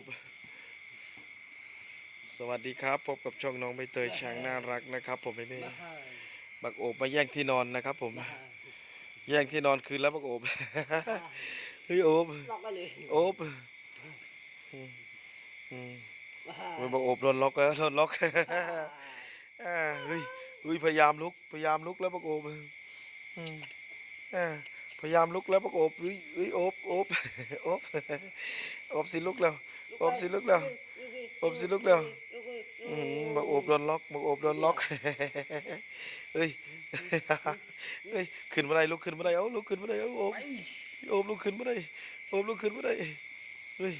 บสวัสดีครับ พบกับช่องน้องใบเตยช้างน่ารักนะครับ ผมไม่ได้บักโอบมาแย่งที่นอนนะครับ ผม แย่งที่นอนคืนแล้วบักโอบเฮ้ยโอบล็อกไปเลยโอบอืมอืมโอ้ยบักโอบโดนล็อกแล้วโดนล็อกอ่าเฮ้ยเฮ้ยพยายามลุกพยายามลุกแล้วบักโอบอืมอ่าพยายามลุกแล้วบักโอบเฮ้ยเฮ้ยโอบโอบโอบโอบสิลุกแล้ว โอบสิลุกแล้วโอบสิลุกแล้วอืมบักโอบโดนล็อกบักโอบโดนล็อกเฮ้ยเฮ้ยขึ้นมาได้ลุกขึ้นมาได้เอ้าลุกขึ้นมาได้เอ้าโอบโอบลุกขึ้นมาได้โอบลุกขึ้นมาได้เฮ้ย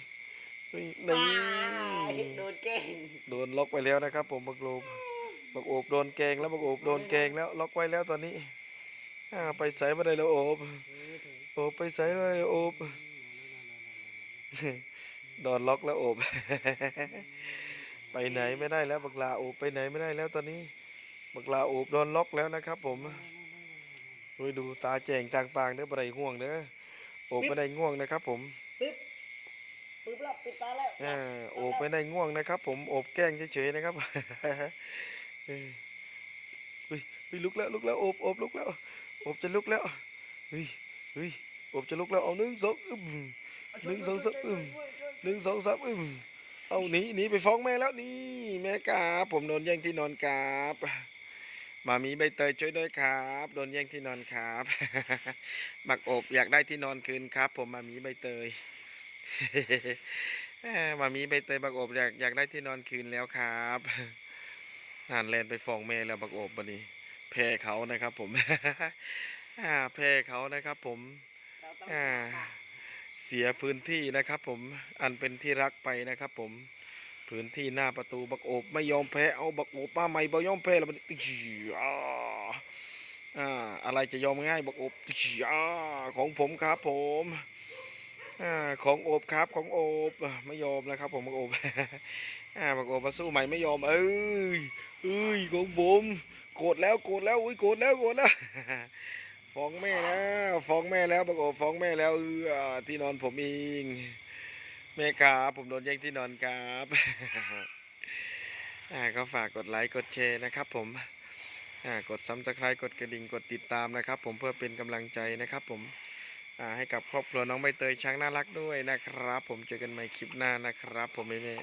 เฮ้ยนี่โดนเก่งโดนล็อกไปแล้วนะครับ ผมบักโอบบักโอบโดนแกงแล้วบักโอบโดนแกงแล้วล็อกไว้แล้วตอนนี้ไปใส่มาได้แล้วโอบโอบไปใส่มาได้โอบ โดนล็อกแล้วโอบ ไปไหนไม่ได้แล้วบักลาโอบไปไหนไม่ได้แล้วตอนนี้ บักลาโอบโดนล็อกแล้วนะครับ ผมดูดูตาแจงจางปางเด้อบ่ได้ง่วงเด้อโอบไม่ได้ง่วงนะครับ ผมปึ๊บปึ๊บแล้วปิดตาแล้วอ่าโอบไม่ได้ง่วงนะครับ ผมโอบแกล้งเฉยๆนะครับเฮ้ยเฮ้ยเฮ้ยลุกแล้วลุกแล้วโอบโอบลุกแล้วโอบจะลุกแล้วเฮ้ยเฮ้ยโอบจะลุกแล้วเอาหนึ่งสองอึมหนึ่งสองสามอึม หนึ่งสองสามอึมเอาหนีหนีไปฟ้องแม่แล้วนี่แม่กาผมโดนแย่งที่นอนกาบมามีใบเตยช่วยด้วยครับ โดนแย่งที่นอนครับบักอบอยากได้ที่นอนคืนครับ ผมมามีใบเตยมามีใบเตยบักอบอยากอยากได้ที่นอนคืนแล้วครับนานแลนไปฟ้องแม่แล้วบักอบวันนี้แพ้เขานะครับ ผมแพ้เขานะครับ ผมอ่า เสียพื้นที่นะครับ ผมอันเป็นที่รักไปนะครับ ผมพื้นที่หน้าประตูบักโอบไม่ยอมแพ้เอาบักโอบป้าไม่บ่ยอมแพ้แล้วมันติอ่าอ่าอะไรจะยอมง่ายบักโอบติอ่าของผมครับผมอ่าของโอบครับของโอบไม่ยอมนะครับ ผมบักโอบอ่าบักโอบมาสู้ใหม่ไม่ยอมเอ้ยเอ้ยของผมโกรธแล้วโกรธแล้วอุ้ยโกรธแล้วโกรธแล้ว ฟ้องแม่แล้วฟ้องแม่แล้วบักโอบฟ้องแม่แล้วเออที่นอนผมเองแม่ครับผมโดนแย่งที่นอนครับอ่าก็ฝากกดไลค์กดแชร์นะครับผมอ่ากดซับสไครต์กดกระดิ่งกดติดตามนะครับ ผมเพื่อเป็นกำลังใจนะครับ ผมอ่าให้กับครอบครัวน้องใบเตยช้างน่ารักด้วยนะครับ ผมเจอกันใหม่คลิปหน้านะครับ ผมแม่